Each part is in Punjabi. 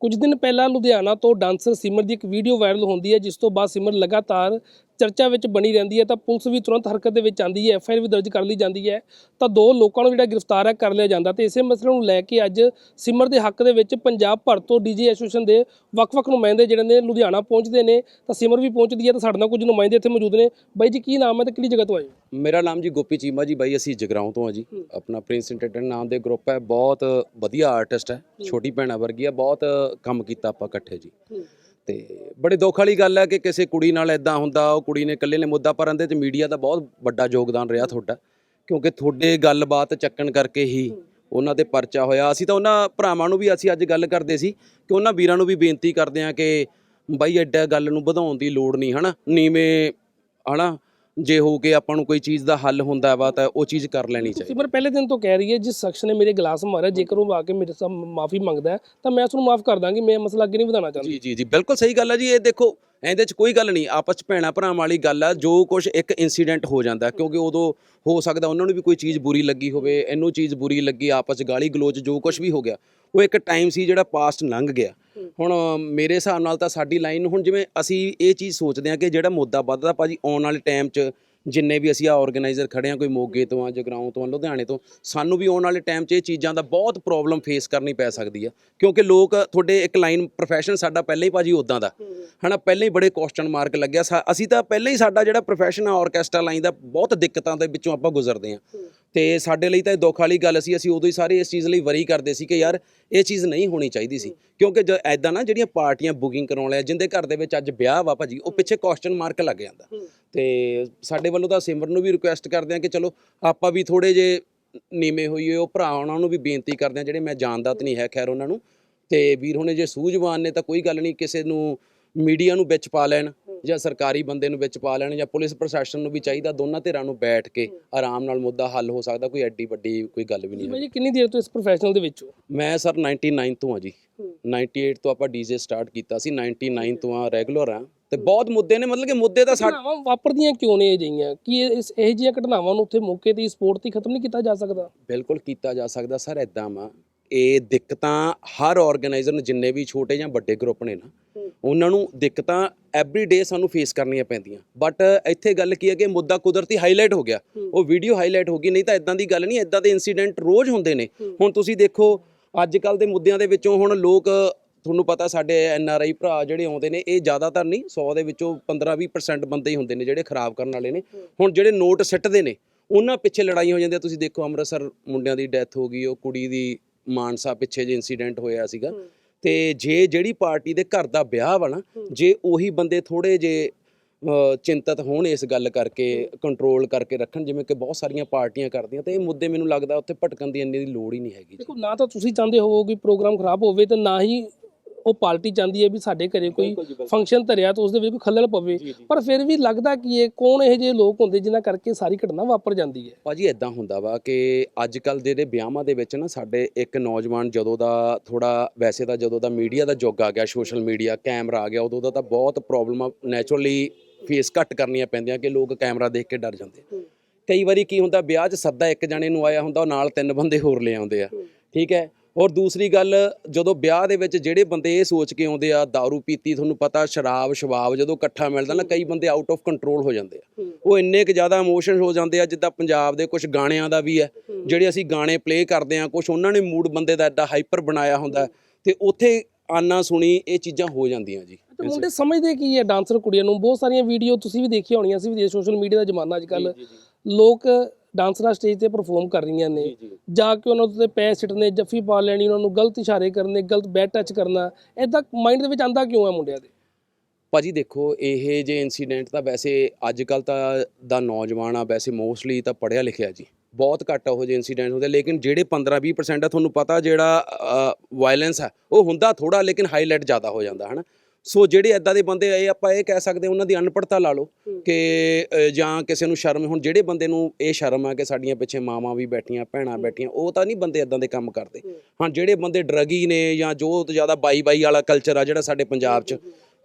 ਕੁਝ ਦਿਨ ਪਹਿਲਾਂ ਲੁਧਿਆਣਾ ਤੋਂ ਡਾਂਸਰ ਸਿਮਰ ਦੀ ਇੱਕ ਵੀਡੀਓ ਵਾਇਰਲ ਹੁੰਦੀ ਹੈ, ਜਿਸ ਤੋਂ ਬਾਅਦ ਸਿਮਰ ਲਗਾਤਾਰ ਚਰਚਾ ਵਿੱਚ ਬਣੀ ਰਹਿੰਦੀ ਹੈ ਤਾਂ ਪੁਲਿਸ ਵੀ ਤੁਰੰਤ ਹਰਕਤ ਦੇ ਵਿੱਚ ਆਂਦੀ ਹੈ ਐਫ ਆਈ ਆਰ ਵੀ ਦਰਜ ਕਰ ਲਈ ਜਾਂਦੀ ਹੈ। ਤਾਂ ਦੋ ਲੋਕਾਂ ਨੂੰ ਜਿਹੜਾ ਗ੍ਰਿਫਤਾਰ ਹੈ ਕਰ ਲਿਆ ਜਾਂਦਾ ਤੇ ਇਸੇ ਮਸਲੇ ਨੂੰ ਲੈ ਕੇ ਅੱਜ ਸਿਮਰ ਦੇ ਹੱਕ ਦੇ ਵਿੱਚ ਪੰਜਾਬ ਭਰ ਤੋਂ ਡੀਜੇ ਐਸੋਸੀਏਸ਼ਨ ਦੇ ਵੱਖ-ਵੱਖ ਨੁਮਾਇੰਦੇ ਜਿਹੜੇ ਨੇ ਲੁਧਿਆਣਾ ਪਹੁੰਚਦੇ ਨੇ ਤਾਂ ਸਿਮਰ ਵੀ ਪਹੁੰਚਦੀ ਹੈ ਤਾਂ ਸਾਡੇ ਨਾਲ ਕੁਝ ਨੁਮਾਇੰਦੇ ਇੱਥੇ ਮੌਜੂਦ ਨੇ। ਬਾਈ ਜੀ ਕੀ ਨਾਮ ਹੈ ਤੇ ਕਿਹੜੀ ਜਗ੍ਹਾ ਤੋਂ ਆਏ? ਮੇਰਾ ਨਾਮ ਜੀ ਗੋਪੀ ਚੀਮਾ ਜੀ ਬਾਈ ਅਸੀਂ ਜਗਰਾਉਂ ਤੋਂ ਆ ਜੀ। ਆਪਣਾ ਪ੍ਰਿੰਸ ਐਂਟਰਟੇਨਮੈਂਟ ਨਾਮ ਦੇ ਗਰੁੱਪ ਹੈ ਬਹੁਤ ਵਧੀਆ ਆਰਟਿਸਟ ਹੈ ਛੋਟੀ ਭੈਣਾ ਵਰਗੀ ਹੈ ਬਹੁਤ ਕੰਮ ਕੀਤਾ ਆਪਾਂ ਇਕੱਠੇ ਜੀ। ਤੇ ਬੜੇ ਦੁੱਖ ਵਾਲੀ ਗੱਲ ਹੈ ਕਿ ਕਿਸੇ ਕੁੜੀ ਨਾਲ ਇਦਾਂ ਹੁੰਦਾ ਉਹ ਕੁੜੀ ਨੇ ਇਕੱਲੇ ਨੇ ਮੁੱਦਾ ਪਰ ਇਹਦੇ ਚ ਮੀਡੀਆ ਦਾ ਬਹੁਤ ਵੱਡਾ ਯੋਗਦਾਨ ਰਿਹਾ ਤੁਹਾਡਾ ਕਿਉਂਕਿ ਤੁਹਾਡੇ ਗੱਲਬਾਤ ਚੱਕਣ ਕਰਕੇ ਹੀ ਉਹਨਾਂ ਤੇ ਪਰਚਾ ਹੋਇਆ। ਅਸੀਂ ਤਾਂ ਉਹਨਾਂ ਭਰਾਵਾਂ ਨੂੰ ਵੀ ਅਸੀਂ ਅੱਜ ਗੱਲ ਕਰਦੇ ਸੀ ਕਿ ਉਹਨਾਂ ਵੀਰਾਂ ਨੂੰ ਵੀ ਬੇਨਤੀ ਕਰਦੇ ਹਾਂ ਕਿ ਬਾਈ ਐਡਾ ਗੱਲ ਨੂੰ ਵਧਾਉਣ ਦੀ ਲੋੜ ਨਹੀਂ ਹਨਾ? ਨੀਵੇਂ ਹਨਾ? ਜੇ ਹੋ ਕੇ ਆਪਾਂ ਨੂੰ ਕੋਈ ਚੀਜ਼ ਦਾ ਹੱਲ ਹੁੰਦਾ ਵਾ ਤਾਂ ਉਹ ਚੀਜ਼ ਕਰ ਲੈਣੀ ਚਾਹੀਦੀ। ਸਿਮਰ ਪਹਿਲੇ ਦਿਨ ਤੋਂ ਕਹਿ ਰਹੀ ਹੈ ਜਿਸ ਸ਼ਖਸ ਨੇ ਮੇਰੇ ਗਲਾਸ ਮਾਰਿਆ ਜੇਕਰ ਉਹ ਆ ਕੇ ਮੇਰੇ ਸਾਹਮਣੇ ਮਾਫੀ ਮੰਗਦਾ ਹੈ ਤਾਂ ਮੈਂ ਉਸ ਨੂੰ ਮਾਫ ਕਰ ਦਾਂਗੀ ਮੈਂ ਮਸਲਾ ਅੱਗੇ ਨਹੀਂ ਵਧਾਉਣਾ ਚਾਹੁੰਦੀ। ਜੀ ਜੀ ਜੀ ਬਿਲਕੁਲ ਸਹੀ ਗੱਲ ਹੈ ਜੀ ਇਹ ਦੇਖੋ ਇਹਦੇ ਚ ਕੋਈ ਗੱਲ ਨਹੀਂ ਆਪਸ ਚ ਭੈਣਾ ਭਰਾਵਾਂ ਵਾਲੀ ਗੱਲ ਆ ਜੋ ਕੁਝ ਇੱਕ ਇਨਸੀਡੈਂਟ ਹੋ ਜਾਂਦਾ ਕਿਉਂਕਿ ਉਦੋਂ ਹੋ ਸਕਦਾ ਉਹਨਾਂ ਨੂੰ ਵੀ ਕੋਈ ਚੀਜ਼ ਬੁਰੀ ਲੱਗੀ ਹੋਵੇ ਇਹਨੂੰ ਚੀਜ਼ ਬੁਰੀ ਲੱਗੀ ਆਪਸ ਚ ਗਾਲੀ ਗਲੋਚ ਜੋ ਕੁਝ ਵੀ ਹੋ ਗਿਆ ਉਹ ਇੱਕ ਟਾਈਮ ਸੀ ਜਿਹੜਾ ਪਾਸਟ ਲੰਘ ਗਿਆ। ਹੁਣ ਮੇਰੇ ਹਿਸਾਬ ਨਾਲ ਤਾਂ ਸਾਡੀ ਲਾਈਨ ਹੁਣ ਜਿਵੇਂ ਅਸੀਂ ਇਹ ਚੀਜ਼ ਸੋਚਦੇ ਹਾਂ ਕਿ ਜਿਹੜਾ ਮੁੱਦਾ ਵੱਧਦਾ ਭਾਜੀ ਆਉਣ ਵਾਲੇ ਟਾਈਮ 'ਚ ਜਿੰਨੇ ਵੀ ਅਸੀਂ ਆ ਆਰਗੇਨਾਈਜ਼ਰ ਖੜੇ ਆ ਕੋਈ ਮੋਗੇ ਤੋਂ ਆ ਜਗਰਾਉਂ ਤੋਂ ਆ ਲੁਧਿਆਣੇ ਤੋਂ ਸਾਨੂੰ ਵੀ ਆਉਣ ਵਾਲੇ ਟਾਈਮ 'ਚ ਇਹ ਚੀਜ਼ਾਂ ਦਾ ਬਹੁਤ ਪ੍ਰੋਬਲਮ ਫੇਸ ਕਰਨੀ ਪੈ ਸਕਦੀ ਆ। ਕਿਉਂਕਿ ਲੋਕ ਤੁਹਾਡੇ ਇੱਕ ਲਾਈਨ ਪ੍ਰੋਫੈਸ਼ਨ ਸਾਡਾ ਪਹਿਲਾਂ ਹੀ ਭਾਜੀ ਉਦਾਂ ਦਾ। ਹਨਾ ਪਹਿਲਾਂ ਹੀ ਬੜੇ ਕੁਐਸਚਨ ਮਾਰਕ ਲੱਗਿਆ। ਸਾ- ਅਸੀਂ ਤਾਂ ਪਹਿਲਾਂ ਹੀ ਸਾਡਾ ਜਿਹੜਾ ਪ੍ਰੋਫੈਸ਼ਨ ਆ ਆਰਕੈਸਟਰਾ ਲਾਈਨ ਦਾ ਬਹੁਤ ਦਿੱਕਤਾਂ ਦੇ ਵਿੱਚੋਂ ਆਪਾਂ ਗੁਜ਼ਰਦੇ ਆ। ਤੇ ਸਾਡੇ ਲਈ ਤਾਂ ਇਹ ਦੁੱਖ ਵਾਲੀ ਗੱਲ ਸੀ ਅਸੀਂ ਉਦੋਂ ਹੀ ਸਾਰੇ ਇਸ ਚੀਜ਼ ਲਈ ਵਰੀ ਕਰਦੇ ਸੀ ਕਿ ਯਾਰ ਇਹ ਚੀਜ਼ ਨਹੀਂ ਹੋਣੀ ਚਾਹੀਦੀ ਸੀ। ਕਿਉਂਕਿ ਜ ਐਦਾਂ ਨਾ ਜਿਹੜੀਆਂ ਪਾਰਟੀਆਂ ਬੁਕਿੰਗ ਕਰਾਉਣ ਲਿਆ ਜਿੰਦੇ ਘਰ ਦੇ ਵਿੱਚ ਅੱਜ ਵਿਆਹ ਵਾ ਭਾਜੀ ਉਹ ਪਿੱਛੇ ਕੁਐਸਚਨ ਮਾਰਕ ਲੱਗ ਜਾਂਦਾ। ਤੇ ਸਾਡੇ ਵੱਲੋਂ ਤਾਂ ਸਿਮਰਨ ਨੂੰ ਵੀ ਰਿਕੁਐਸਟ ਕਰਦੇ ਆ ਕਿ ਚਲੋ ਆਪਾਂ ਵੀ ਥੋੜੇ ਜੇ ਨੀਵੇਂ ਹੋਈਏ ਉਹ ਭਰਾ ਉਹਨਾਂ ਨੂੰ ਵੀ ਬੇਨਤੀ ਕਰਦੇ ਆ ਜਿਹੜੇ ਮੈਂ ਜਾਣਦਾ ਤਾਂ ਨਹੀਂ ਹੈ ਖੈਰ ਉਹਨਾਂ ਨੂੰ। ਤੇ ਵੀਰ ਹੁਣੇ ਜੇ ਸੂਝਵਾਨ ਨੇ ਤਾਂ ਕੋਈ ਗੱਲ ਨਹੀਂ ਕਿਸੇ ਨੂੰ ਮੀਡੀਆ ਨੂੰ ਵਿੱਚ ਪਾ ਲੈਣ। ਜਾਂ ਸਰਕਾਰੀ ਬੰਦੇ ਨੂੰ ਵਿੱਚ ਪਾ ਲੈਣ ਜਾਂ ਪੁਲਿਸ ਪ੍ਰਸ਼ਾਸਨ ਨੂੰ ਵੀ ਚਾਹੀਦਾ ਦੋਨਾਂ ਧਿਰਾਂ ਨੂੰ ਬੈਠ ਕੇ ਆਰਾਮ ਨਾਲ ਮੁੱਦਾ ਹੱਲ ਹੋ ਸਕਦਾ ਕੋਈ ਐਡੀ ਵੱਡੀ ਕੋਈ ਗੱਲ ਵੀ ਨਹੀਂ ਹੈ। ਜੀ ਕਿੰਨੀ ਦੇਰ ਤੋਂ ਇਸ ਪ੍ਰੋਫੈਸ਼ਨਲ ਦੇ ਵਿੱਚ ਹੋ? ਮੈਂ ਸਰ 99 ਤੋਂ ਆ ਜੀ। 98 ਤੋਂ ਆਪਾਂ ਡੀਜੇ ਸਟਾਰਟ ਕੀਤਾ ਸੀ 99 ਤੋਂ ਆ ਰੈਗੂਲਰ ਆ ਤੇ ਬਹੁਤ ਮੁੱਦੇ ਨੇ ਮਤਲਬ ਕਿ ਮੁੱਦੇ ਤਾਂ ਸਾਡੇ ਵਾਪਰਦੀਆਂ ਕਿਉਂ ਨੇ ਇਹ ਜਿਹੀਆਂ? ਕੀ ਇਸ ਇਹ ਜਿਹੀਆਂ ਘਟਨਾਵਾਂ ਨੂੰ ਉੱਥੇ ਮੌਕੇ ਤੇ ਸਪੋਰਟ ਤੇ ਖਤਮ ਨਹੀਂ ਕੀਤਾ ਜਾ ਸਕਦਾ? ਬਿਲਕੁਲ ਕੀਤਾ ਜਾ ਸਕਦਾ ਸਰ ਇਦਾਂ ਵਾ। ਇਹ ਦਿੱਕਤਾਂ ਹਰ ਆਰਗੇਨਾਈਜ਼ਰ ਨੂੰ ਜਿੰਨੇ ਵੀ ਛੋਟੇ ਜਾਂ ਵੱਡੇ ਗਰੁੱਪ ਨੇ ਨਾ ਉਹਨਾਂ ਨੂੰ ਦਿੱਕਤਾਂ ਐਵਰੀ ਡੇ ਸਾਨੂੰ ਫੇਸ ਕਰਨੀਆਂ ਪੈਂਦੀਆਂ। ਬਟ ਇੱਥੇ ਗੱਲ ਕੀ ਹੈ ਕਿ ਮੁੱਦਾ ਕੁਦਰਤੀ ਹਾਈਲਾਈਟ ਹੋ ਗਿਆ। ਉਹ ਵੀਡੀਓ ਹਾਈਲਾਈਟ ਹੋ ਗਈ ਨਹੀਂ ਤਾਂ ਇਦਾਂ ਦੀ ਗੱਲ ਨਹੀਂ ਇਦਾਂ ਦੇ ਇਨਸੀਡੈਂਟ ਰੋਜ਼ ਹੁੰਦੇ ਨੇ। ਹੁਣ ਤੁਸੀਂ ਦੇਖੋ ਅੱਜ ਕੱਲ ਦੇ ਮੁੱਦਿਆਂ ਦੇ ਵਿੱਚੋਂ ਹੁਣ ਲੋਕ ਤੁਹਾਨੂੰ ਪਤਾ ਸਾਡੇ ਐਨ ਆਰ ਆਈ ਭਰਾ ਜਿਹੜੇ ਆਉਂਦੇ ਨੇ ਇਹ ਜ਼ਿਆਦਾਤਰ ਨਹੀਂ 100 ਦੇ ਵਿੱਚੋਂ 15-20% ਬੰਦੇ ਹੀ ਹੁੰਦੇ ਨੇ ਜਿਹੜੇ ਖਰਾਬ ਕਰਨ ਵਾਲੇ ਨੇ। ਹੁਣ ਜਿਹੜੇ ਨੋਟ ਸਿੱਟਦੇ ਨੇ ਉਹਨਾਂ ਪਿੱਛੇ ਲੜਾਈ ਹੋ ਜਾਂਦੀ ਤੁਸੀਂ ਦੇਖੋ ਅੰਮ੍ਰਿਤਸਰ ਮੁੰਡਿਆਂ ਦੀ ਡੈਥ ਹੋ ਗਈ ਉਹ ਕੁੜੀ ਦੀ ਮਾਨਸਾ ਪਿੱਛੇ ਜੇ ਇਨਸੀਡੈਂਟ ਹੋਇਆ ਸੀਗਾ। ਤੇ ਜੇ ਜਿਹੜੀ ਪਾਰਟੀ ਦੇ ਘਰ ਦਾ ਵਿਆਹ ਵਾ ਨਾ ਜੇ ਉਹੀ ਬੰਦੇ ਥੋੜੇ ਜੇ ਚਿੰਤਤ ਹੋਣ ਇਸ ਗੱਲ ਕਰਕੇ ਕੰਟਰੋਲ ਕਰਕੇ ਰੱਖਣ ਜਿਵੇਂ ਕਿ ਬਹੁਤ ਸਾਰੀਆਂ ਪਾਰਟੀਆਂ ਕਰਦੀਆਂ ਤੇ ਇਹ ਮੁੱਦੇ ਮੈਨੂੰ ਲੱਗਦਾ ਉੱਥੇ ਭਟਕਣ ਦੀ ਇੰਨੀ ਦੀ ਲੋੜ ਹੀ ਨਹੀਂ ਹੈਗੀ ਦੇਖੋ ਨਾ ਤਾਂ ਤੁਸੀਂ ਚਾਹੁੰਦੇ ਹੋ ਕਿ ਪ੍ਰੋਗਰਾਮ ਖਰਾਬ ਹੋਵੇ ਤੇ ਨਾ ਹੀ ਉਹ ਪਾਰਟੀ ਚਾਹੁੰਦੀ ਹੈ ਵੀ ਸਾਡੇ ਘਰੇ ਕੋਈ। ਫੰਕਸ਼ਨ ਧਰਿਆ ਤਾਂ ਉਸ ਦੇ ਵਿੱਚ ਕੋਈ ਖੱਲਲ ਪਵੇ। ਪਰ ਫਿਰ ਵੀ ਲੱਗਦਾ ਕਿ ਇਹ ਕੌਣ ਇਹੋ ਜਿਹੇ ਲੋਕ ਹੁੰਦੇ ਜਿਨ੍ਹਾਂ ਕਰਕੇ ਸਾਰੀ ਘਟਨਾ ਵਾਪਰ ਜਾਂਦੀ ਹੈ? ਭਾਜੀ ਇਦਾਂ ਹੁੰਦਾ ਵਾ ਕਿ ਅੱਜ ਕੱਲ ਦੇ ਜਿਹੜੇ ਵਿਆਹਾਂ ਦੇ ਵਿੱਚ ਨਾ ਸਾਡੇ ਇੱਕ ਨੌਜਵਾਨ ਜਦੋਂ ਦਾ ਥੋੜਾ ਵੈਸੇ ਤਾਂ ਜਦੋਂ ਦਾ ਮੀਡੀਆ ਦਾ ਯੁੱਗ ਆ ਗਿਆ ਸੋਸ਼ਲ ਮੀਡੀਆ ਕੈਮਰਾ ਆ ਗਿਆ ਉਦੋਂ ਦਾ ਤਾਂ ਬਹੁਤ ਪ੍ਰੋਬਲਮ ਨੈਚੁਰਲੀ ਫੇਸ ਘੱਟ ਕਰਨੀਆਂ ਪੈਂਦੀਆਂ ਕਿ ਲੋਕ ਕੈਮਰਾ ਦੇਖ ਕੇ ਡਰ ਜਾਂਦੇ ਕਈ ਵਾਰੀ ਕੀ ਹੁੰਦਾ ਵਿਆਹ 'ਚ ਸੱਦਾ ਇੱਕ ਜਣੇ ਨੂੰ ਆਇਆ ਹੁੰਦਾ ਉਹ ਨਾਲ ਤਿੰਨ ਬੰਦੇ ਹੋਰ ਲੈ ਆਉਂਦੇ ਆ। ਠੀਕ ਹੈ? ਔਰ ਦੂਸਰੀ ਗੱਲ ਜਦੋਂ ਵਿਆਹ ਦੇ ਵਿੱਚ ਜਿਹੜੇ ਬੰਦੇ ਇਹ ਸੋਚ ਕੇ ਆਉਂਦੇ ਆ दारू ਪੀਤੀ ਤੁਹਾਨੂੰ ਪਤਾ ਸ਼ਰਾਬ ਸ਼ਵਾਬ ਜਦੋਂ ਇਕੱਠਾ ਮਿਲਦਾ ਨਾ ਕਈ ਬੰਦੇ ਆਊਟ ਆਫ ਕੰਟਰੋਲ ਹੋ ਜਾਂਦੇ ਆ। ਉਹ ਇੰਨੇ ਕੁ ਜ਼ਿਆਦਾ ਇਮੋਸ਼ਨਲ ਹੋ ਜਾਂਦੇ ਆ ਜਿੱਦਾਂ ਪੰਜਾਬ ਦੇ ਕੁਝ ਗਾਣਿਆਂ ਦਾ ਵੀ ਹੈ ਜਿਹੜੇ ਅਸੀਂ ਗਾਣੇ ਪਲੇ ਕਰਦੇ ਆ ਕੁਝ ਉਹਨਾਂ ਨੇ ਮੂਡ ਬੰਦੇ ਦਾ ਐਡਾ ਹਾਈਪਰ ਬਣਾਇਆ ਹੁੰਦਾ ਤੇ ਉੱਥੇ ਆਨਾ ਸੁਣੀ ਇਹ ਚੀਜ਼ਾਂ ਹੋ ਜਾਂਦੀਆਂ ਜੀ। ਤੇ ਮੁੰਡੇ ਸਮਝਦੇ ਕੀ ਹੈ ਡਾਂਸਰ ਕੁੜੀਆਂ ਨੂੰ? ਬਹੁਤ ਸਾਰੀਆਂ ਵੀਡੀਓ ਤੁਸੀਂ ਵੀ ਦੇਖੀਆਂ ਹੋਣੀਆਂ ਅਸੀਂ ਵੀ ਸੋਸ਼ਲ ਮੀਡੀਆ ਦਾ ਜ਼ਮਾਨਾ ਅੱਜ ਕੱਲ ਲੋਕ ਡਾਂਸਰਾਂ ਸਟੇਜ ਤੇ ਪਰਫਾਰਮ ਕਰ ਰਹੀਆਂ ਨੇ। ਜਾ ਕੇ ਉਹਨਾਂ ਉੱਤੇ ਪੈਰ ਸਿੱਟਨੇ ਜੱਫੀ ਪਾ ਲੈਣੀ ਉਹਨਾਂ ਨੂੰ ਗਲਤ ਇਸ਼ਾਰੇ ਕਰਨੇ ਗਲਤ ਬੈਟ ਟੱਚ ਕਰਨਾ ਐਦਾਂ ਮਾਈਂਡ ਦੇ ਵਿੱਚ ਆਂਦਾ ਕਿਉਂ ਹੈ ਮੁੰਡਿਆਂ ਦੇ? ਭਾਜੀ ਦੇਖੋ ਇਹ ਜੇ ਇਨਸੀਡੈਂਟ ਤਾਂ ਵੈਸੇ ਅੱਜ ਕੱਲ ਤਾਂ ਦਾ ਨੌਜਵਾਨ ਆ ਵੈਸੇ ਮੋਸਟਲੀ ਤਾਂ ਪੜਿਆ ਲਿਖਿਆ ਜੀ। ਬਹੁਤ ਘੱਟ ਉਹੋ ਜਿਹੇ ਇਨਸੀਡੈਂਟ ਹੁੰਦੇ ਲੇਕਿਨ ਜਿਹੜੇ 15-20% ਆ ਤੁਹਾਨੂੰ ਪਤਾ ਜਿਹੜਾ ਵਾਇਲੈਂਸ ਹੈ ਉਹ ਹੁੰਦਾ ਥੋੜਾ ਲੇਕਿਨ ਹਾਈਲਾਈਟ ਜ਼ਿਆਦਾ ਹੋ ਜਾਂਦਾ ਹਨਾ? ਸੋ ਜਿਹੜੇ ਐਦਾਂ ਦੇ ਬੰਦੇ ਇਹ ਆਪਾਂ ਇਹ ਕਹਿ ਸਕਦੇ ਹਾਂ, ਉਹਨਾਂ ਦੀ ਅਨਪੜਤਾ ਲਾ ਲਓ ਕਿ ਅ, ਜਾਂ ਕਿਸੇ ਨੂੰ ਸ਼ਰਮ ਹੁਣ ਜਿਹੜੇ ਬੰਦੇ ਨੂੰ ਇਹ ਸ਼ਰਮ ਆ ਕਿ ਸਾਡੀਆਂ ਪਿੱਛੇ ਮਾਵਾਂ ਵੀ ਬੈਠੀਆਂ ਭੈਣਾਂ ਬੈਠੀਆਂ ਉਹ ਤਾਂ ਨਹੀਂ ਬੰਦੇ ਐਦਾਂ ਦੇ ਕੰਮ ਕਰਦੇ। ਹਾਂ। ਜਿਹੜੇ ਬੰਦੇ ਡਰਗੀ ਨੇ ਜਾਂ ਜੋ ਜ਼ਿਆਦਾ ਬਾਈ ਬਾਈ ਵਾਲਾ ਕਲਚਰ ਆ ਜਿਹੜਾ ਸਾਡੇ ਪੰਜਾਬ 'ਚ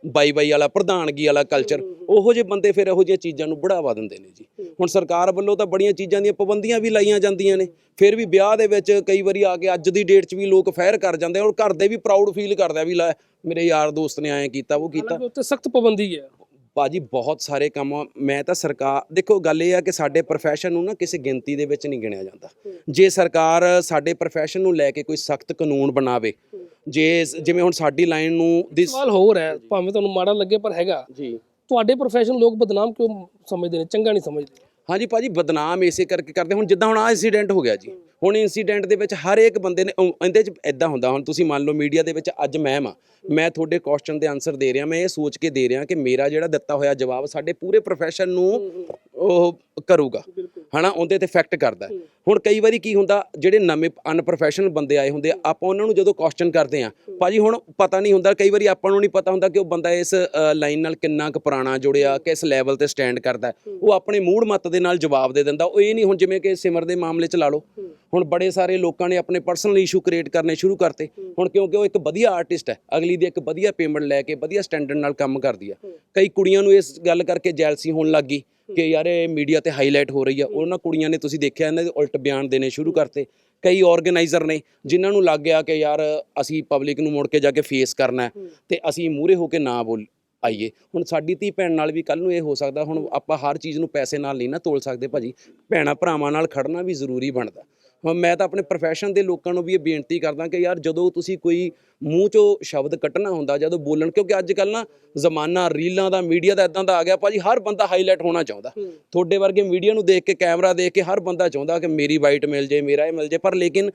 ਬਾਈ ਬਾਈ ਵਾਲਾ ਪ੍ਰਧਾਨਗੀ ਵਾਲਾ ਕਲਚਰ ਉਹੋ ਜਿਹੇ ਬੰਦੇ ਫਿਰ ਇਹੋ ਜਿਹੀਆਂ ਚੀਜ਼ਾਂ ਨੂੰ ਬੜਾਵਾ ਦਿੰਦੇ ਨੇ ਜੀ। ਹੁਣ ਸਰਕਾਰ ਵੱਲੋਂ ਤਾਂ ਬੜੀਆਂ ਚੀਜ਼ਾਂ ਦੀਆਂ ਪਾਬੰਦੀਆਂ ਵੀ ਲਾਈਆਂ ਜਾਂਦੀਆਂ ਨੇ। ਫਿਰ ਵੀ ਵਿਆਹ ਦੇ ਵਿੱਚ ਕਈ ਵਾਰੀ ਆ ਕੇ ਅੱਜ ਦੀ ਡੇਟ 'ਚ ਵੀ ਲੋਕ ਫੈਰ ਕਰ ਜਾਂਦੇ ਔਰ ਘਰ ਦੇ ਵੀ ਪ੍ਰਾਊਡ ਫੀਲ ਕਰਦੇ ਆ ਵੀ ਲੈ ਮੇਰੇ ਯਾਰ ਦੋਸਤ ਨੇ ਐਂ ਕੀਤਾ ਉਹ ਕੀਤਾ। ਉੱਤੇ ਸਖਤ ਪਾਬੰਦੀ ਹੈ। ਭਾਜੀ ਬਹੁਤ ਸਾਰੇ ਕੰਮ। ਮੈਂ ਤਾਂ ਸਰਕਾਰ ਦੇਖੋ ਗੱਲ ਇਹ ਆ ਕਿ ਸਾਡੇ ਪ੍ਰੋਫੈਸ਼ਨ ਨੂੰ ਨਾ ਕਿਸੇ ਗਿਣਤੀ ਦੇ ਵਿੱਚ ਨਹੀਂ ਗਿਣਿਆ ਜਾਂਦਾ। ਜੇ ਸਰਕਾਰ ਸਾਡੇ ਪ੍ਰੋਫੈਸ਼ਨ ਨੂੰ ਲੈ ਕੇ ਕੋਈ ਸਖਤ ਕਾਨੂੰਨ ਬਣਾਵੇ ਜੇ ਜਿਵੇਂ ਹੁਣ ਸਾਡੀ ਲਾਈਨ ਨੂੰ ਦੀ ਸਵਾਲ ਹੋਰ ਹੈ ਭਾਵੇਂ ਤੁਹਾਨੂੰ ਮਾੜਾ ਲੱਗੇ ਪਰ ਹੈਗਾ। ਜੀ। ਤੁਹਾਡੇ ਪ੍ਰੋਫੈਸ਼ਨ ਲੋਕ ਬਦਨਾਮ ਕਿਉਂ ਸਮਝਦੇ ਨੇ? ਚੰਗਾ ਨਹੀਂ ਸਮਝਦੇ। ਹਾਂਜੀ ਭਾਜੀ ਬਦਨਾਮ ਇਸੇ ਕਰਕੇ ਕਰਦੇ ਹੁਣ ਜਿੱਦਾਂ ਹੁਣ ਆ ਇਨਸੀਡੈਂਟ ਹੋ ਗਿਆ ਜੀ। ਹੁਣ ਇਨਸੀਡੈਂਟ ਦੇ ਵਿੱਚ ਹਰ ਇੱਕ ਬੰਦੇ ਨੇ ਇਹਦੇ ਚ ਇਦਾਂ ਹੁੰਦਾ ਹੁਣ ਤੁਸੀਂ ਮੰਨ ਲਓ ਮੀਡੀਆ ਦੇ ਵਿੱਚ ਅੱਜ ਮੈਂ ਆ ਮੈਂ ਤੁਹਾਡੇ ਕੁਐਸਚਨ ਦੇ ਆਨਸਰ ਦੇ ਰਿਹਾ ਮੈਂ ਇਹ ਸੋਚ ਕੇ ਦੇ ਰਿਹਾ ਕਿ ਮੇਰਾ ਜਿਹੜਾ ਦਿੱਤਾ ਹੋਇਆ ਜਵਾਬ ਸਾਡੇ ਪੂਰੇ ਪ੍ਰੋਫੈਸ਼ਨ ਨੂੰ ਉਹ ਕਰੂਗਾ। ਹਨਾ ਉਹਦੇ ਤੇ ਇਫੈਕਟ ਕਰਦਾ। ਹੁਣ ਕਈ ਵਾਰੀ ਕੀ ਹੁੰਦਾ ਜਿਹੜੇ ਨਵੇਂ ਅਨਪ੍ਰੋਫੈਸ਼ਨਲ ਬੰਦੇ ਆਏ ਹੁੰਦੇ ਆ ਆਪਾਂ ਉਹਨਾਂ ਨੂੰ ਜਦੋਂ ਕੁਐਸਚਨ ਕਰਦੇ ਆ ਭਾਜੀ ਹੁਣ ਪਤਾ ਨਹੀਂ ਹੁੰਦਾ ਕਈ ਵਾਰੀ ਆਪਾਂ ਨੂੰ ਨਹੀਂ ਪਤਾ ਹੁੰਦਾ ਕਿ ਉਹ ਬੰਦਾ ਇਸ ਲਾਈਨ ਨਾਲ ਕਿੰਨਾ ਕੁ ਪੁਰਾਣਾ ਜੁੜਿਆ ਕਿਸ ਲੈਵਲ ਤੇ ਸਟੈਂਡ ਕਰਦਾ। ਉਹ ਆਪਣੇ ਮੂਡ ਮੱਤ ਦੇ ਨਾਲ ਜਵਾਬ ਦੇ ਦਿੰਦਾ। ਉਹ ਇਹ ਨਹੀਂ ਹੁਣ ਜਿਵੇਂ ਕਿ ਸਿਮਰ ਦੇ ਮਾਮਲੇ 'ਚ ਲਾ ਲਓ। ਹੁਣ ਬੜੇ ਸਾਰੇ ਲੋਕਾਂ ਨੇ ਆਪਣੇ ਪਰਸਨਲ ਇਸ਼ੂ ਕ੍ਰੀਏਟ ਕਰਨੇ ਸ਼ੁਰੂ ਕਰਤੇ। ਹੁਣ ਕਿਉਂਕਿ ਉਹ ਇੱਕ ਵਧੀਆ ਆਰਟਿਸਟ ਹੈ ਅਗਲੀ ਦੀ ਇੱਕ ਵਧੀਆ ਪੇਮੈਂਟ ਲੈ ਕੇ ਵਧੀਆ ਸਟੈਂਡਰਡ ਨਾਲ ਕੰਮ ਕਰਦੀ ਆ। ਕਈ ਕੁੜੀਆਂ ਨੂੰ ਇਸ ਗੱਲ ਕਰਕੇ ਜੈਲਸੀ ਹੋਣ ਲੱਗ ਕਿ ਯਾਰ ਇਹ ਮੀਡੀਆ ਤੇ ਹਾਈਲਾਈਟ ਹੋ ਰਹੀ ਆ। ਉਹਨਾਂ ਕੁੜੀਆਂ ਨੇ ਤੁਸੀਂ ਦੇਖਿਆ ਇਹਨਾਂ ਦੇ ਉਲਟ ਬਿਆਨ ਦੇਣੇ ਸ਼ੁਰੂ ਕਰਤੇ। ਕਈ ਆਰਗੇਨਾਈਜ਼ਰ ਨੇ ਜਿਨ੍ਹਾਂ ਨੂੰ ਲੱਗ ਗਿਆ ਕਿ ਯਾਰ ਅਸੀਂ ਪਬਲਿਕ ਨੂੰ ਮੁੜ ਕੇ ਜਾ ਕੇ ਫੇਸ ਕਰਨਾ ਤੇ ਅਸੀਂ ਮੂਹਰੇ ਹੋ ਕੇ ਨਾ ਬੋਲ ਆਈਏ। ਹੁਣ ਸਾਡੀ ਧੀ ਭੈਣ ਨਾਲ ਵੀ ਕੱਲ ਨੂੰ ਇਹ ਹੋ ਸਕਦਾ। ਹੁਣ ਆਪਾਂ ਹਰ ਚੀਜ਼ ਨੂੰ ਪੈਸੇ ਨਾਲ ਨਹੀਂ ਨਾ ਤੋਲ ਸਕਦੇ ਭਾਜੀ। ਭੈਣਾ ਭਰਾਵਾਂ ਨਾਲ ਖੜਨਾ ਵੀ ਜ਼ਰੂਰੀ ਬਣਦਾ। ਮੈਂ ਤਾਂ ਆਪਣੇ ਪ੍ਰੋਫੈਸ਼ਨ ਦੇ ਲੋਕਾਂ ਨੂੰ ਵੀ ਇਹ ਬੇਨਤੀ ਕਰਦਾ ਕਿ ਯਾਰ ਜਦੋਂ ਤੁਸੀਂ ਕੋਈ ਮੂੰਹ ਚੋਂ ਸ਼ਬਦ ਕੱਢਣਾ ਹੁੰਦਾ ਜਦੋਂ ਬੋਲਣ ਕਿਉਂਕਿ ਅੱਜ ਕੱਲ ਨਾ ਜ਼ਮਾਨਾ ਰੀਲਾਂ ਦਾ ਮੀਡੀਆ ਦਾ ਇਦਾਂ ਦਾ ਆ ਗਿਆ ਭਾਜੀ ਹਰ ਬੰਦਾ ਹਾਈਲਾਈਟ ਹੋਣਾ ਚਾਹੁੰਦਾ। ਤੁਹਾਡੇ ਵਰਗੇ ਮੀਡੀਆ ਨੂੰ ਦੇਖ ਕੇ ਕੈਮਰਾ ਦੇਖ ਕੇ ਹਰ ਬੰਦਾ ਚਾਹੁੰਦਾ ਕਿ ਮੇਰੀ ਵਾਈਟ ਮਿਲ ਜੇ ਮੇਰਾ ਇਹ ਮਿਲ ਜੇ ਪਰ ਲੇਕਿਨ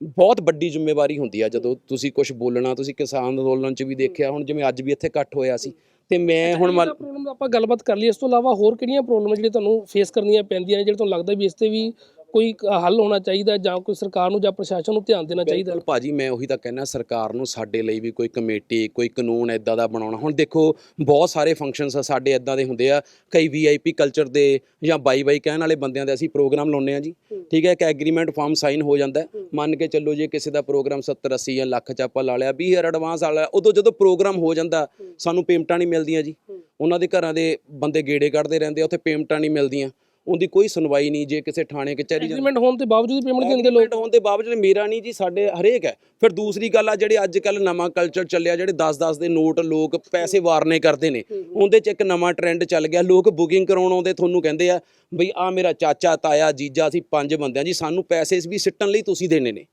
ਬਹੁਤ ਵੱਡੀ ਜ਼ਿੰਮੇਵਾਰੀ ਹੁੰਦੀ ਆ ਜਦੋਂ ਤੁਸੀਂ ਕੁਝ ਬੋਲਣਾ ਤੁਸੀਂ ਕਿਸਾਨ ਅੰਦੋਲਨ 'ਚ ਵੀ ਦੇਖਿਆ ਹੁਣ ਜਿਵੇਂ ਅੱਜ ਵੀ ਇੱਥੇ ਇਕੱਠ ਹੋਇਆ ਸੀ ਤੇ ਮੈਂ ਹੁਣ ਮੰਨ- ਪ੍ਰੋਬਲਮ ਆਪਾਂ ਗੱਲਬਾਤ ਕਰ ਲਈ ਇਸ ਤੋਂ ਇਲਾਵਾ ਹੋਰ ਕਿਹੜੀਆਂ ਪ੍ਰੋਬਲਮ ਜਿਹੜੀਆਂ ਤੁਹਾਨੂੰ ਫੇਸ ਕਰਨੀਆਂ ਪੈਂਦੀਆਂ ਨੇ ਜਿਹੜੇ ਤੁਹਾਨੂੰ ਲੱਗਦਾ ਵੀ ਇਸ ਤੇ ਵੀ ਕੋਈ ਹੱਲ ਹੋਣਾ ਚਾਹੀਦਾ ਜਾਂ ਕੋਈ ਸਰਕਾਰ ਨੂੰ ਜਾਂ ਪ੍ਰਸ਼ਾਸਨ ਨੂੰ ਧਿਆਨ ਦੇਣਾ ਚਾਹੀਦਾ ਬਿਲਕੁਲ ਭਾਜੀ ਮੈਂ ਉਹੀ ਤਾਂ ਕਹਿਣਾ ਸਰਕਾਰ ਨੂੰ ਸਾਡੇ ਲਈ ਵੀ ਕੋਈ ਕਮੇਟੀ ਕੋਈ ਕਾਨੂੰਨ ਐਦਾਂ ਦਾ ਬਣਾਉਣਾ। ਹੁਣ ਦੇਖੋ ਬਹੁਤ ਸਾਰੇ ਫੰਕਸ਼ਨਸ ਆ ਸਾਡੇ ਐਦਾਂ ਦੇ ਹੁੰਦੇ ਆ। ਕਈ ਵੀਆਈਪੀ ਕਲਚਰ ਦੇ ਜਾਂ ਬਾਈ ਬਾਈ ਕਹਿਣ ਵਾਲੇ ਬੰਦਿਆਂ ਦੇ ਅਸੀਂ ਪ੍ਰੋਗਰਾਮ ਲਾਉਂਦੇ ਆ ਜੀ। ਠੀਕ ਹੈ ਇੱਕ ਐਗਰੀਮੈਂਟ ਫਾਰਮ ਸਾਈਨ ਹੋ ਜਾਂਦਾ। ਮੰਨ ਕੇ ਚੱਲੋ ਜੇ ਕਿਸੇ ਦਾ ਪ੍ਰੋਗਰਾਮ 70 80 ਜਾਂ ਲੱਖ ਚ ਆਪਾਂ ਲਾ ਲਿਆ 20000 ਐਡਵਾਂਸ ਵਾਲਾ ਉਦੋਂ ਜਦੋਂ ਪ੍ਰੋਗਰਾਮ ਹੋ ਜਾਂਦਾ ਸਾਨੂੰ ਪੇਮੈਂਟਾਂ ਨਹੀਂ ਮਿਲਦੀਆਂ ਜੀ। ਉਹਨਾਂ ਦੇ ਘਰਾਂ ਦੇ ਬੰਦੇ ਗੇੜੇ ਕੱਢਦੇ ਰਹਿੰਦੇ ਆ ਉੱਥੇ ਪੇਮੈਂਟਾਂ ਨਹੀਂ ਮਿਲਦੀਆਂ। ਉਹਦੀ ਕੋਈ ਸੁਣਵਾਈ ਨਹੀਂ ਜੇ ਕਿਸੇ ਥਾਣੇ ਕਚਹਿਰੀ ਐਗਰੀਮੈਂਟ ਹੋਣ ਦੇ ਬਾਵਜੂਦ ਪੇਮੈਂਟ ਦਿੰਦੇ ਲੋਕ। ਹੋਣ ਦੇ ਬਾਵਜੂਦ ਮੇਰਾ ਨਹੀਂ ਜੀ ਸਾਡੇ ਹਰੇਕ ਹੈ। ਫਿਰ ਦੂਸਰੀ ਗੱਲ ਆ ਜਿਹੜੇ ਅੱਜ ਕੱਲ ਨਵਾਂ ਕਲਚਰ ਚੱਲਿਆ ਜਿਹੜੇ 10-10 ਦੇ ਨੋਟ ਲੋਕ ਪੈਸੇ ਵਾਰਨੇ ਕਰਦੇ ਨੇ ਉਹਦੇ ਚ ਇੱਕ ਨਵਾਂ ਟ੍ਰੈਂਡ ਚੱਲ ਗਿਆ। ਲੋਕ ਬੁਕਿੰਗ ਕਰਾਉਣ ਆਉਂਦੇ ਤੁਹਾਨੂੰ ਕਹਿੰਦੇ ਆ ਬਈ ਆ ਮੇਰਾ ਚਾਚਾ ਤਾਇਆ ਜੀਜਾ ਅਸੀਂ ਪੰਜ ਬੰਦੇ ਆ ਜੀ ਸਾਨੂੰ ਪੈਸੇ ਵੀ ਸਿੱਟਣ ਲਈ ਤੁਸੀਂ ਦੇਣੇ ਨੇ।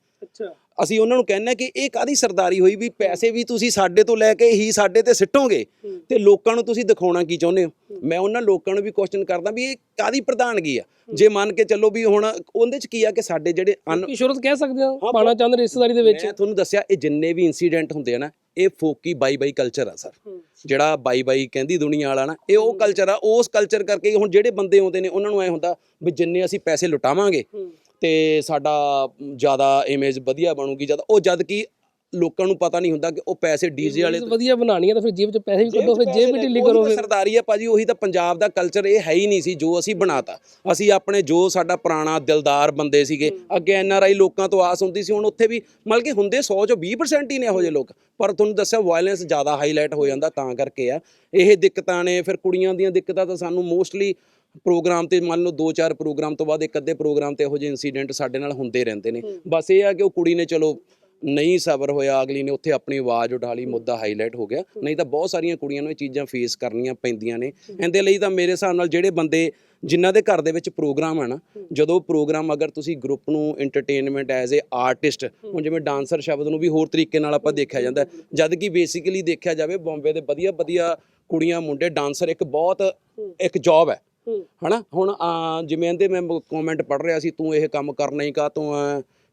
ਅਸੀਂ ਉਹਨਾਂ ਨੂੰ ਕਹਿੰਦੇ ਕਿ ਇਹ ਕਾਦੀ ਸਰਦਾਰੀ ਹੋਈ ਵੀ ਪੈਸੇ ਵੀ ਤੁਸੀਂ ਸਾਡੇ ਤੋਂ ਲੈ ਕੇ ਹੀ ਸਾਡੇ ਤੇ ਸਿੱਟੋਗੇ ਤੇ ਲੋਕਾਂ ਨੂੰ ਤੁਸੀਂ ਦਿਖਾਉਣਾ ਕੀ ਚਾਹੁੰਦੇ ਹੋ? ਮੈਂ ਉਹਨਾਂ ਲੋਕਾਂ ਨੂੰ ਵੀ ਕੁਐਸਚਨ ਕਰਦਾ ਵੀ ਇਹ ਕਾਦੀ ਪ੍ਰਧਾਨਗੀ ਆ? ਜੇ ਮੰਨ ਕੇ ਚੱਲੋ ਵੀ ਹੁਣ ਉਹਦੇ ਚ ਕੀ ਆ ਕਿ ਸਾਡੇ ਜਿਹੜੇ ਅਨ ਇੰਸ਼ੋਰੈਂਸ ਕਹਿ ਸਕਦੇ ਹਾਂ? ਪਾਣਾ ਚਾਹੁੰਦੇ ਰਿਸ਼ਤੇਦਾਰੀ ਦੇ ਵਿੱਚ। ਮੈਂ ਤੁਹਾਨੂੰ ਦੱਸਿਆ ਇਹ ਜਿੰਨੇ ਵੀ ਇਨਸੀਡੈਂਟ ਹੁੰਦੇ ਆ ਨਾ ਇਹ ਫੋਕੀ ਬਾਈ ਬਾਈ ਕਲਚਰ ਆ ਸਰ ਜਿਹੜਾ ਬਾਈ ਬਾਈ ਕਹਿੰਦੀ ਦੁਨੀਆ ਵਾਲਾ ਨਾ ਇਹ ਉਹ ਕਲਚਰ ਆ ਉਸ ਕਲਚਰ ਕਰਕੇ ਹੁਣ ਜਿਹੜੇ ਬੰਦੇ ਆਉਂਦੇ ਨੇ ਉਹਨਾਂ ਨੂੰ ਐ ਹੁੰਦਾ ਵੀ ਜਿੰਨੇ ਅਸੀਂ ਪੈਸੇ ਲੁਟਾਵਾਂਗੇ ਤੇ ਸਾਡਾ ਜ਼ਿਆਦਾ ਇਮੇਜ ਵਧੀਆ ਬਣੂਗੀ ਜਦ ਉਹ ਜਦ ਕਿ ਲੋਕਾਂ ਨੂੰ ਪਤਾ ਨਹੀਂ ਹੁੰਦਾ ਕਿ ਉਹ ਪੈਸੇ ਡੀਜੇ ਵਾਲੇ ਵਧੀਆ ਬਣਾਉਣੀ ਹੈ ਤਾਂ ਫਿਰ ਜੇਬ 'ਚ ਪੈਸੇ ਵੀ ਕੱਢੋ ਫਿਰ ਜੇਬ ਵੀ ਢਿੱਲੀ ਕਰੋ ਫਿਰ। ਸਰਦਾਰੀ ਆ ਭਾਜੀ ਉਹੀ ਤਾਂ ਪੰਜਾਬ ਦਾ ਕਲਚਰ ਇਹ ਹੈ ਹੀ ਨਹੀਂ ਸੀ ਜੋ ਅਸੀਂ ਬਣਾਤਾ। ਅਸੀਂ ਆਪਣੇ ਜੋ ਸਾਡਾ ਪੁਰਾਣਾ ਦਿਲਦਾਰ ਬੰਦੇ ਸੀਗੇ ਅੱਗੇ ਐਨ ਆਰ ਆਈ ਲੋਕਾਂ ਤੋਂ ਆਸ ਹੁੰਦੀ ਸੀ ਹੁਣ ਉੱਥੇ ਵੀ ਮਤਲਬ ਕਿ ਹੁੰਦੇ 100 ਚੋਂ 20% ਹੀ ਨੇ ਇਹੋ ਜਿਹੇ ਲੋਕ। ਪਰ ਤੁਹਾਨੂੰ ਦੱਸਿਆ ਵਾਇਲੈਂਸ ਜ਼ਿਆਦਾ ਹਾਈਲਾਈਟ ਹੋ ਜਾਂਦਾ ਤਾਂ ਕਰਕੇ ਆ। ਇਹ ਦਿੱਕਤਾਂ ਨੇ ਫਿਰ ਕੁੜੀਆਂ ਦੀਆਂ ਦਿੱਕਤਾਂ ਤਾਂ ਸਾਨੂੰ ਮੋਸਟਲੀ ਪ੍ਰੋਗਰਾਮ ਤੇ ਮੰਨ ਲਓ ਦੋ ਚਾਰ ਪ੍ਰੋਗਰਾਮ ਤੋਂ ਬਾਅਦ ਇੱਕ ਅੱਧੇ ਪ੍ਰੋਗਰਾਮ ਤੇ ਇਹੋ ਜਿਹੇ ਇਨਸੀਡੈਂਟ ਸਾਡੇ ਨਾਲ ਹੁੰਦੇ ਰਹਿੰਦੇ ਨੇ। ਬਸ ਇਹ ਆ ਕਿ ਉਹ ਕੁੜੀ ਨੇ ਚਲੋ ਨਹੀਂ ਸਬਰ ਹੋਇਆ ਅਗਲੀ ਨੇ ਉੱਥੇ ਆਪਣੀ ਆਵਾਜ਼ ਉਠਾ ਲਈ ਮੁੱਦਾ ਹਾਈਲਾਈਟ ਹੋ ਗਿਆ। ਨਹੀਂ ਤਾਂ ਬਹੁਤ ਸਾਰੀਆਂ ਕੁੜੀਆਂ ਨੂੰ ਇਹ ਚੀਜ਼ਾਂ ਫੇਸ ਕਰਨੀਆਂ ਪੈਂਦੀਆਂ ਨੇ। ਇਹਦੇ ਲਈ ਤਾਂ ਮੇਰੇ ਹਿਸਾਬ ਨਾਲ ਜਿਹੜੇ ਬੰਦੇ ਜਿਨ੍ਹਾਂ ਦੇ ਘਰ ਦੇ ਵਿੱਚ ਪ੍ਰੋਗਰਾਮ ਹੈ ਨਾ ਜਦੋਂ ਪ੍ਰੋਗਰਾਮ ਅਗਰ ਤੁਸੀਂ ਗਰੁੱਪ ਨੂੰ ਐਂਟਰਟੇਨਮੈਂਟ ਐਜ਼ ਅ ਆਰਟਿਸਟ ਹੁਣ ਜਿਵੇਂ ਡਾਂਸਰ ਸ਼ਬਦ ਨੂੰ ਵੀ ਹੋਰ ਤਰੀਕੇ ਨਾਲ ਆਪਾਂ ਦੇਖਿਆ ਜਾਂਦਾ। ਜਦ ਕਿ ਬੇਸਿਕਲੀ ਦੇਖਿਆ ਜਾਵੇ ਬੰਬੇ ਦੇ ਵਧੀਆ ਵਧੀਆ ਕੁੜੀਆਂ ਮੁੰਡੇ ਡਾਂਸਰ ਇੱਕ ਬਹੁਤ ਇੱਕ ਜੌਬ ਹੈ। ਹਨਾ? ਹੁਣ ਜਿਵੇਂ ਇਹਦੇ ਮੈਂ ਕਮੈਂਟ ਪੜ ਰਿਹਾ ਸੀ ਤੂੰ ਇਹ ਕੰਮ ਕਰਨਾ ਹੀ ਕਾ ਤੂੰ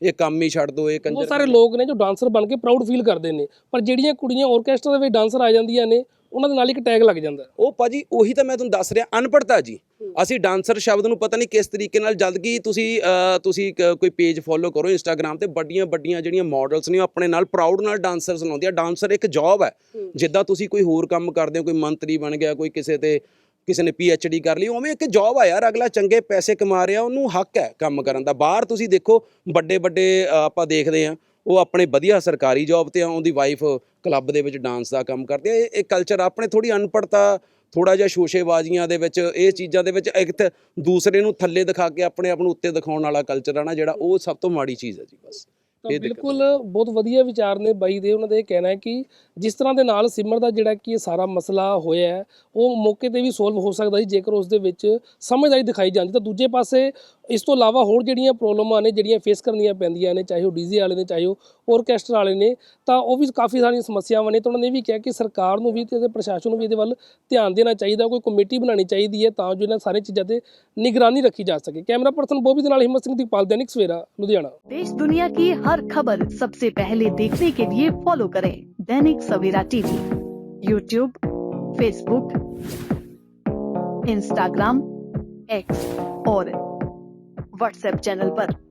ਇਹ ਕੰਮ ਹੀ ਛੱਡ ਦੋ ਇਹ ਬਹੁਤ ਕੰਜਰ ਸਾਰੇ ਲੋਕ ਨੇ ਜੋ ਡਾਂਸਰ ਬਣ ਕੇ ਪ੍ਰਾਊਡ ਫੀਲ ਕਰਦੇ ਨੇ ਪਰ ਜਿਹੜੀਆਂ ਕੁੜੀਆਂ ਆਰਕੈਸਟਰਾ ਦੇ ਵਿੱਚ ਡਾਂਸਰ ਆ ਜਾਂਦੀਆਂ ਨੇ ਉਹਨਾਂ ਦੇ ਨਾਲ ਇੱਕ ਟੈਗ ਲੱਗ ਜਾਂਦਾ। ਉਹ ਭਾਜੀ ਉਹੀ ਤਾਂ ਮੈਂ ਤੁਹਾਨੂੰ ਦੱਸ ਰਿਹਾ ਅਨਪੜਤਾ ਜੀ। ਅਸੀਂ ਡਾਂਸਰ ਸ਼ਬਦ ਨੂੰ ਪਤਾ ਨਹੀਂ ਕਿਸ ਤਰੀਕੇ ਨਾਲ ਜਦ ਕਿ ਤੁਸੀਂ ਤੁਸੀਂ ਕੋਈ ਪੇਜ ਫੋਲੋ ਕਰੋ ਇੰਸਟਾਗ੍ਰam ਤੇ ਵੱਡੀਆਂ ਵੱਡੀਆਂ ਜਿਹੜੀਆਂ ਮਾਡਲਸ ਨੇ ਆਪਣੇ ਨਾਲ ਪ੍ਰਾਊਡ ਨਾਲ ਡਾਂਸਰਸ ਲਾਉਂਦੀਆਂ। ਡਾਂਸਰ ਇੱਕ ਜੌਬ ਹੈ। ਜਿੱਦਾਂ ਤੁਸੀਂ ਕੋਈ ਹੋਰ ਕੰਮ ਕਰਦੇ ਹੋ ਕੋਈ ਮੰਤਰੀ ਬਣ ਗਿਆ ਕੋਈ ਕਿਸੇ ਤੇ ਕਿਸੇ ਨੇ ਡੀ ਕਰ ਲਈ, ਉਵੇਂ ਇੱਕ ਜੌਬ ਆ ਯਾਰ, ਅਗਲਾ ਚੰਗੇ ਪੈਸੇ ਕਮਾ ਰਿਹਾ, ਉਹਨੂੰ ਹੱਕ ਹੈ ਕੰਮ ਕਰਨ ਦਾ। ਬਾਹਰ ਤੁਸੀਂ ਦੇਖੋ, ਵੱਡੇ ਵੱਡੇ ਆਪਾਂ ਦੇਖਦੇ ਆ ਉਹ ਆਪਣੇ ਵਧੀਆ ਸਰਕਾਰੀ ਜੌਬ ਤੇ ਆ, ਉਹਦੀ ਵਾਈਫ ਕਲੱਬ ਦੇ ਵਿੱਚ ਡਾਂਸ ਦਾ ਕੰਮ ਕਰਦੇ ਆ। ਇਹ ਇਹ ਕਲਚਰ ਆਪਣੇ ਥੋੜੀ ਅਨਪੜਤਾ ਥੋੜਾ ਜਿਹਾ ਸ਼ੋਸ਼ੇਬਾਜ਼ੀਆਂ ਦੇ ਵਿੱਚ, ਇਹ ਚੀਜ਼ਾਂ ਦੇ ਵਿੱਚ ਇੱਕ ਤਾਂ ਦੂਸਰੇ ਨੂੰ ਥੱਲੇ ਦਿਖਾ ਕੇ ਆਪਣੇ ਆਪ ਨੂੰ ਉੱਤੇ ਦਿਖਾਉਣ ਵਾਲਾ ਕਲਚਰ ਆ ਨਾ, ਜਿਹੜਾ ਉਹ ਸਭ ਤੋਂ ਮਾੜੀ ਚੀਜ਼ ਹੈ ਜੀ, ਬਸ। ਤਾਂ ਬਿਲਕੁਲ ਬਹੁਤ ਵਧੀਆ ਵਿਚਾਰ ਨੇ ਬਾਈ ਦੇ ਉਹਨਾਂ ਦਾ ਇਹ ਕਹਿਣਾ ਹੈ ਕਿ ਜਿਸ ਤਰ੍ਹਾਂ ਦੇ ਨਾਲ ਸਿਮਰ ਦਾ ਜਿਹੜਾ ਕਿ ਇਹ ਸਾਰਾ ਮਸਲਾ ਹੋਇਆ ਉਹ ਮੌਕੇ ਤੇ ਵੀ ਸੋਲਵ ਹੋ ਸਕਦਾ ਸੀ ਜੇਕਰ ਉਸ ਦੇ ਵਿੱਚ ਸਮਝਦਾਰੀ ਦਿਖਾਈ ਜਾਂਦੀ ਤਾਂ ਦੂਜੇ ਪਾਸੇ ਇਸ ਤੋਂ ਇਲਾਵਾ ਹੋਰ ਜਿਹੜੀਆਂ ਪ੍ਰੋਬਲਮਾਂ ਨੇ ਜਿਹੜੀਆਂ ਫੇਸ ਕਰਨੀਆਂ ਪੈਂਦੀਆਂ ਨੇ ਚਾਹੇ ਉਹ ਡੀਜ਼ੇ ਵਾਲੇ ਨੇ ਚਾਹੇ ਉਹ ਆਰਕੈਸਟਰਾ ਵਾਲੇ ਨੇ ਤਾਂ ਉਹ ਵੀ ਕਾਫੀ ਸਾਰੀਆਂ ਸਮੱਸਿਆਵਾਂ ਨੇ ਤਾਂ ਉਹਨਾਂ ਨੇ ਇਹ ਵੀ ਕਿਹਾ ਕਿ ਸਰਕਾਰ ਨੂੰ ਵੀ ਤੇ ਇਹਦੇ ਪ੍ਰਸ਼ਾਸਨ ਨੂੰ ਵੀ ਇਹਦੇ ਵੱਲ ਧਿਆਨ ਦੇਣਾ ਚਾਹੀਦਾ ਕੋਈ ਕਮੇਟੀ ਬਣਾਉਣੀ ਚਾਹੀਦੀ ਹੈ ਤਾਂ ਜੋ ਇਹਨਾਂ ਸਾਰੀਆਂ ਚੀਜ਼ਾਂ ਤੇ ਨਿਗਰਾਨੀ ਰੱਖੀ ਜਾ ਸਕੇ ਕੈਮਰਾ ਪਰਸਨ ਬੋਬੀ ਦੇ ਨਾਲ ਹਿੰਮਤ ਸਿੰਘ ਦੀਪਾਲ ਦੈਨਿਕ ਸਵੇਰਾ ਲੁਧਿਆਣਾ देश दुनिया की हर खबर सबसे पहले देखने के लिए फॉलो करें Dainik Savera TV YouTube Facebook Instagram X और व्हाट्सएप चैनल पर।